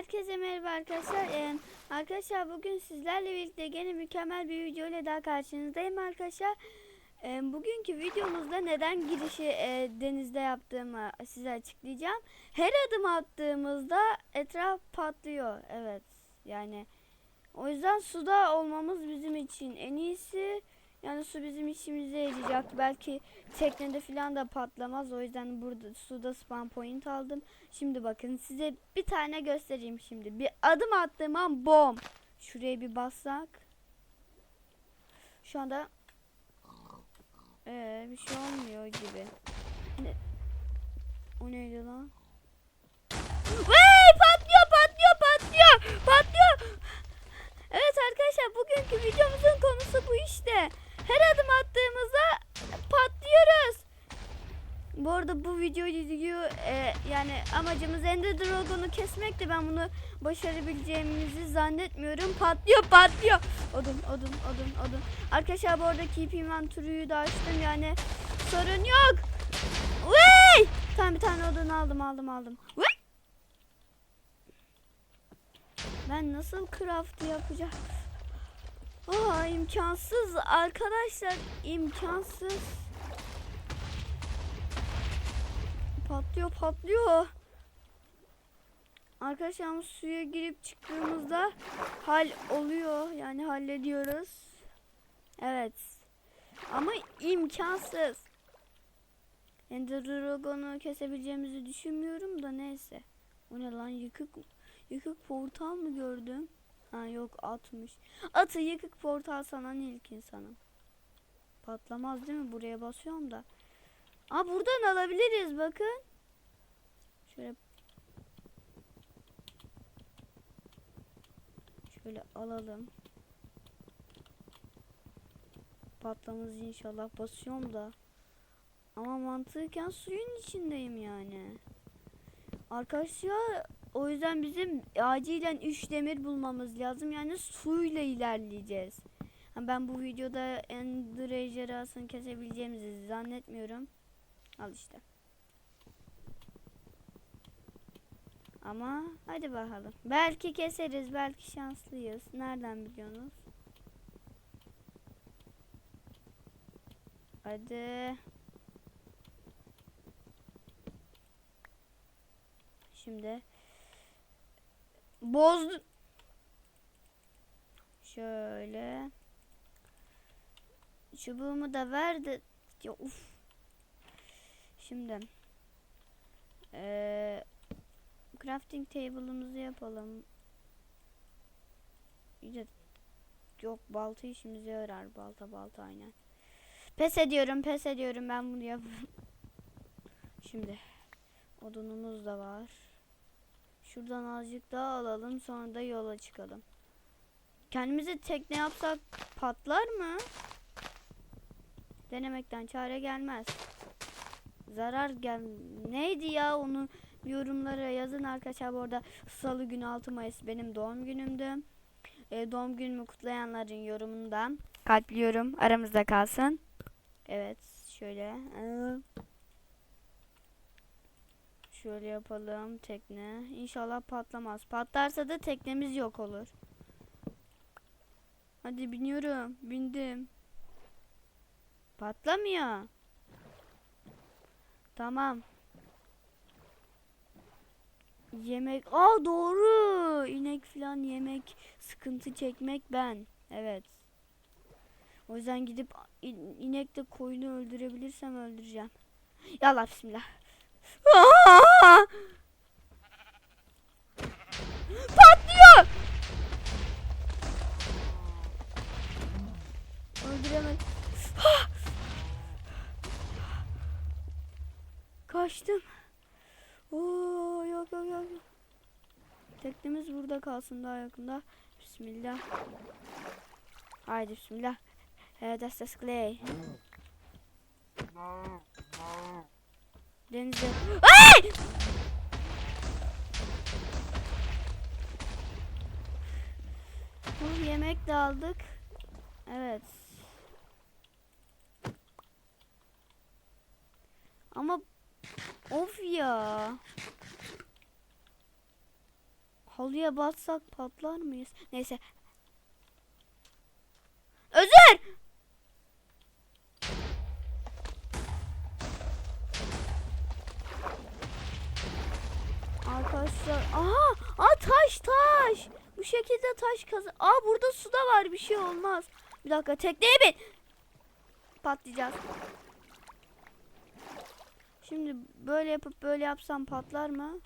Herkese merhaba arkadaşlar. Ee, arkadaşlar bugün sizlerle birlikte gene mükemmel bir video ile daha karşınızdayım arkadaşlar. Ee, bugünkü videomuzda neden girişi e, denizde yaptığımı size açıklayacağım. Her adım attığımızda etraf patlıyor. Evet yani o yüzden suda olmamız bizim için en iyisi. Yani su bizim işimize yarayacak. Belki teknede falan da patlamaz. O yüzden burada suda spawn point aldım. Şimdi bakın size bir tane göstereyim şimdi. Bir adım attığım an bom. Şuraya bir bassak. Şu anda ee, bir şey olmuyor gibi. Ne? O neydi lan? Vay patlıyor patlıyor patlıyor patlıyor. Evet arkadaşlar bugünkü videomuzun konusu bu işte. Her adım attığımızda patlıyoruz. Bu arada bu videoyu e, yani amacımız Ender Dragon'u kesmek de ben bunu başarabileceğimizi zannetmiyorum. Patlıyor patlıyor. Odun odun odun odun. Arkadaşlar bu arada Keep Inventory'yu da açtım yani sorun yok. Vay! Tamam bir tane odun aldım aldım aldım. Vay! Ben nasıl craft yapacağım? Aa imkansız arkadaşlar imkansız. Patlıyor patlıyor. Arkadaşlar suya girip çıktığımızda hal oluyor yani hallediyoruz. Evet. Ama imkansız. Ender Dragon'u kesebileceğimizi düşünmüyorum da neyse. O ne lan yıkık yıkık portal mı gördüm? Ha yok atmış. Atı yıkık portal sanan ilk insanım. Patlamaz değil mi? Buraya basıyorum da. Aa buradan alabiliriz bakın. Şöyle Şöyle alalım. Patlamaz inşallah basıyorum da. Ama mantıken suyun içindeyim yani. Arkadaşlar o yüzden bizim acilen 3 demir bulmamız lazım. Yani suyla ilerleyeceğiz. Ben bu videoda Ender ejderhasını kesebileceğimizi zannetmiyorum. Al işte. Ama hadi bakalım. Belki keseriz, belki şanslıyız. Nereden biliyorsunuz? Hadi. Şimdi bozdu. Şöyle. Çubuğumu da verdi. Ya uf. Şimdi eee crafting table'ımızı yapalım. İyice yok balta işimize yarar. Balta balta aynen. Pes ediyorum, pes ediyorum. Ben bunu yap. Şimdi odunumuz da var. Şuradan azıcık daha alalım sonra da yola çıkalım. Kendimize tekne yapsak patlar mı? Denemekten çare gelmez. Zarar gel neydi ya onu yorumlara yazın arkadaşlar. Bu arada salı günü 6 Mayıs benim doğum günümdü. Ee, doğum günümü kutlayanların yorumundan kalpliyorum. Aramızda kalsın. Evet şöyle. Şöyle yapalım tekne. İnşallah patlamaz. Patlarsa da teknemiz yok olur. Hadi biniyorum. Bindim. Patlamıyor. Tamam. Yemek. Aa doğru. İnek falan yemek sıkıntı çekmek ben. Evet. O yüzden gidip in- inekle koyunu öldürebilirsem öldüreceğim. Yallah bismillah. Aa! Patlıyor. Öldüremedim. Kaçtım. Oo yok yok yok. Teknemiz burada kalsın daha yakında. Bismillah. Haydi bismillah. Evet, das ist Clay. Denizde. Ay! Oh, yemek de aldık. Evet. Ama of ya. Halıya batsak patlar mıyız? Neyse. Özür! Arkadaşlar aha aa taş taş. Bu şekilde taş kazı aa burada su da var bir şey olmaz. Bir dakika tekneye bin. Patlayacağız. Şimdi böyle yapıp böyle yapsam patlar mı?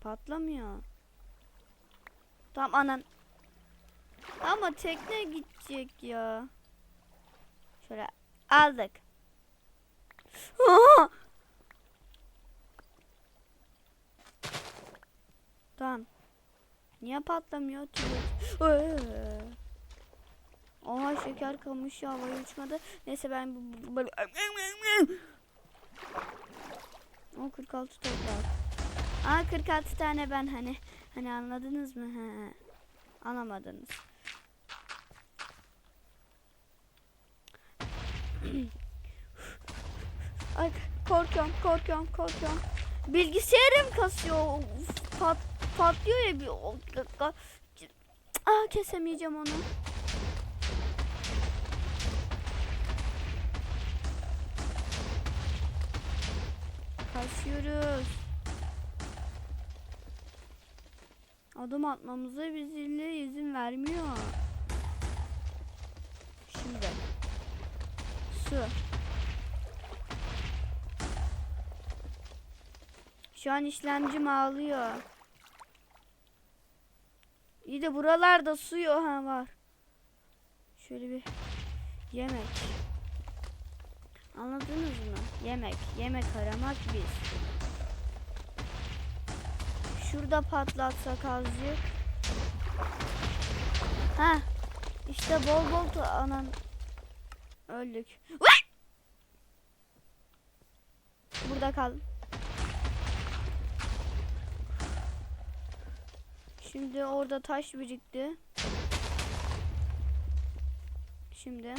Patlamıyor. Tamam anan ama tekne gidecek ya. Şöyle aldık! Tamam. Niye patlamıyor? Tübet. Oha şeker kamışı havaya uçmadı. Neyse ben bu-. O 46 toprak. Aa 46 tane ben hani hani anladınız mı? He. Anlamadınız. Ay korkuyorum, korkuyorum, korkuyorum. Bilgisayarım kasıyor. Uf, Pat, patlıyor ya bir. ga- ga- Ah kesemeyeceğim onu. Kaçıyoruz. Adım atmamıza bizimle izin vermiyor. Şimdi. Su. Şu an işlemcim ağlıyor. İyi de buralarda su yok ha var. Şöyle bir yemek. Anladınız mı? Yemek. Yemek aramak biz. Şurada patlatsak azıcık. Ha. İşte bol bol anan öldük. Burada kal. Şimdi orada taş birikti. Şimdi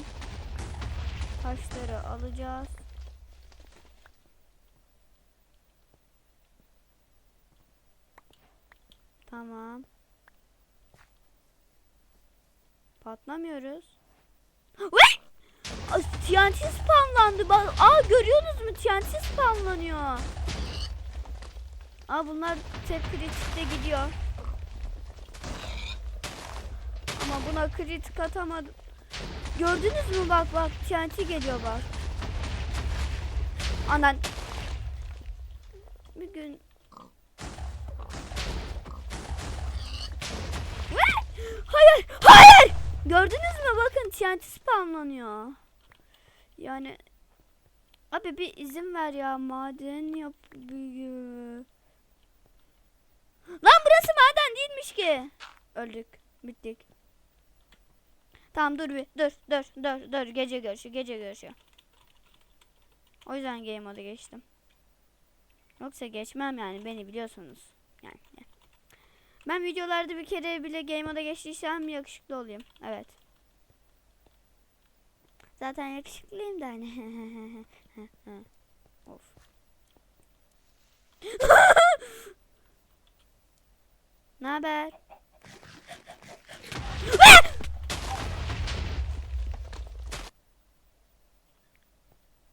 taşları alacağız. Tamam. Patlamıyoruz. TNT spamlandı. Aa görüyorsunuz mu? TNT spamlanıyor. Aa bunlar kritikte gidiyor. Ama buna kritik atamadım. Gördünüz mü bak bak TNT geliyor bak. Anan. Bir gün. Hayır hayır. Gördünüz mü bakın TNT spamlanıyor. Yani. Abi bir izin ver ya maden yapıyor. Lan burası maden değilmiş ki. Öldük. Bittik. Tamam dur bir dur dur dur dur gece görüşü gece görüşü. O yüzden game moda geçtim. Yoksa geçmem yani beni biliyorsunuz. Yani. yani. Ben videolarda bir kere bile game moda geçtiysem yakışıklı olayım. Evet. Zaten yakışıklıyım da hani. of. ne haber?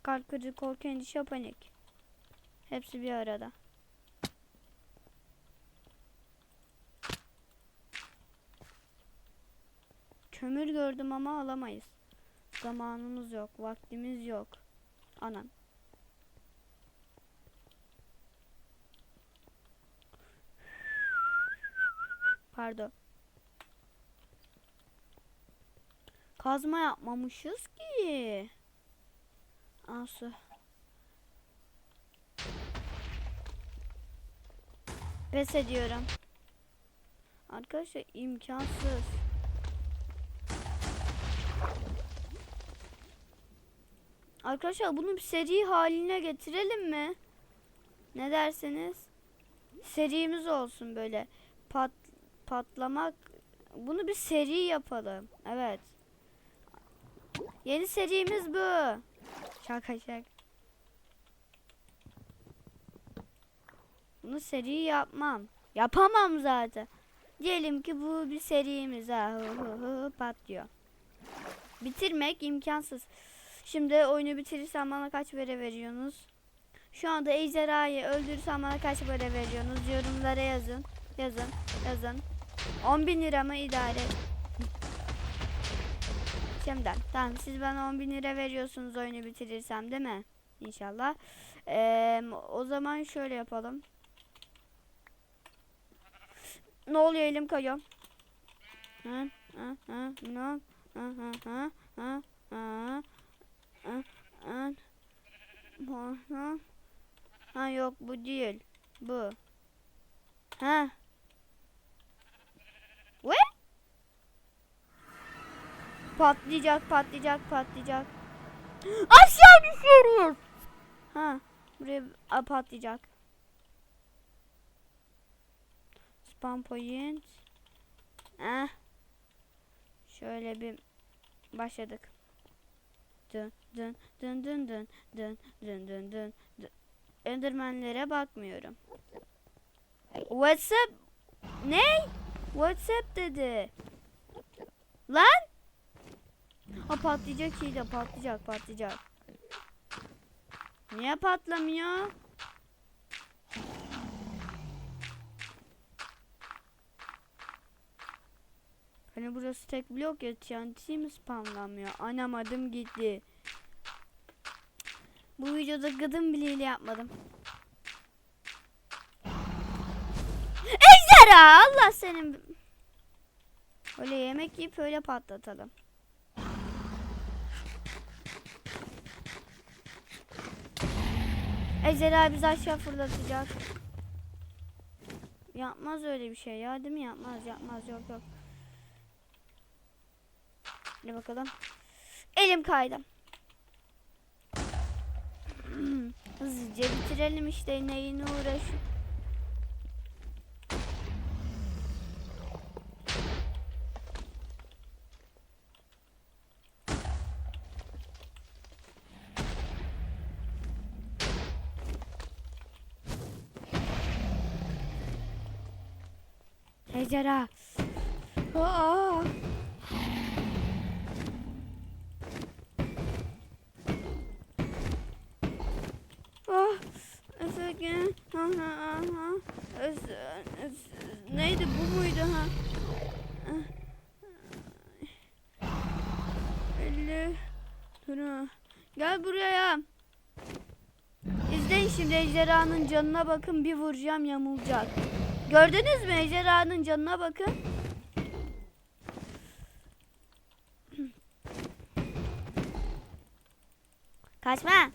Kalp krizi, korku, endişe, panik. Hepsi bir arada. Kömür gördüm ama alamayız. Zamanımız yok, vaktimiz yok. Anan. Pardon. Kazma yapmamışız ki. Asu. Pes ediyorum. Arkadaşlar imkansız. Arkadaşlar bunu bir seri haline getirelim mi? Ne dersiniz? Serimiz olsun böyle. Pat patlamak. Bunu bir seri yapalım. Evet. Yeni serimiz bu. Şaka şaka. Bunu seri yapmam. Yapamam zaten. Diyelim ki bu bir serimiz ha. Hı hı hı patlıyor. Bitirmek imkansız. Şimdi oyunu bitirirsem bana kaç para veriyorsunuz? Şu anda ejderhayı öldürürsem bana kaç para veriyorsunuz? Yorumlara yazın. Yazın. Yazın. 10 bin lira mı idare? Görkem'den. Tamam siz bana 10 bin lira veriyorsunuz oyunu bitirirsem değil mi? İnşallah. Ee, o zaman şöyle yapalım. Ne oluyor elim kayıyor. Ha, ha, ha, no. Ha, ha, ha, ha, ha, ha, ha. Ha yok bu değil. Bu. Ha Patlayacak, patlayacak, patlayacak. Aşağı düşüyoruz. Ha, buraya patlayacak. Spam point. Eh. Şöyle bir başladık. Dın dın dın dın dın dın dın dın dın dın. Endermanlere bakmıyorum. WhatsApp ne? WhatsApp dedi. Lan? Ha patlayacak de patlayacak patlayacak. Niye patlamıyor? Hani burası tek blok ya TNT mi spamlanmıyor? Anamadım gitti. Bu videoda gıdım bileğiyle yapmadım. Ejderha Allah senin. Öyle yemek yiyip öyle patlatalım. Ejderha bizi aşağı fırlatacak. Yapmaz öyle bir şey ya değil mi? Yapmaz yapmaz yok yok. Hadi bakalım. Elim kaydı. Hızlıca bitirelim işte neyine uğraş. Ejderha. Aa. Ah, Efendim, ha ha ha ha. Neydi bu muydu ha? Elli. Dur Gel buraya. İzleyin şimdi ejderhanın canına bakın bir vuracağım yamulacak. Gördünüz mü ejderhanın canına bakın. Kaçma.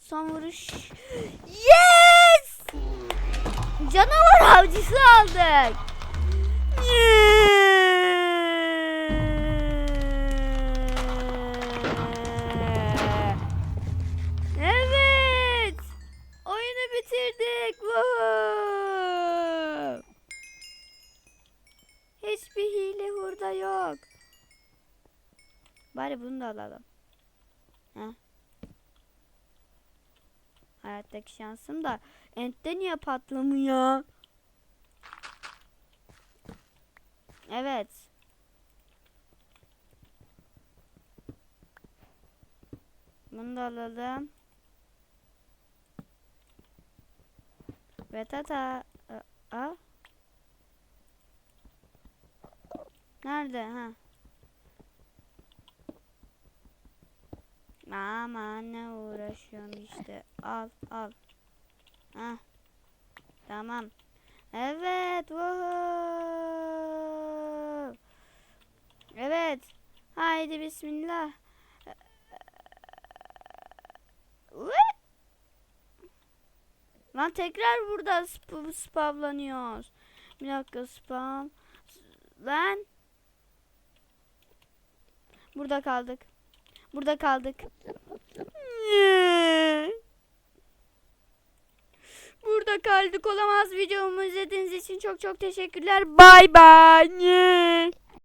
Son vuruş. Yes! Canavar avcısı aldık. Bari bunu da alalım. Heh. Hayattaki şansım da Ent'te niye patlamıyor? Evet. Bunu da alalım. Ve tata. A- A. Nerede? Ha. Aman ne uğraşıyorum işte. Al al. Ha. Tamam. Evet. Woohoo. Evet. Haydi bismillah. Lan tekrar burada sp spavlanıyoruz. Bir dakika spam. Lan. Burada kaldık. Burada kaldık. Burada kaldık olamaz videomu izlediğiniz için çok çok teşekkürler. Bay bay.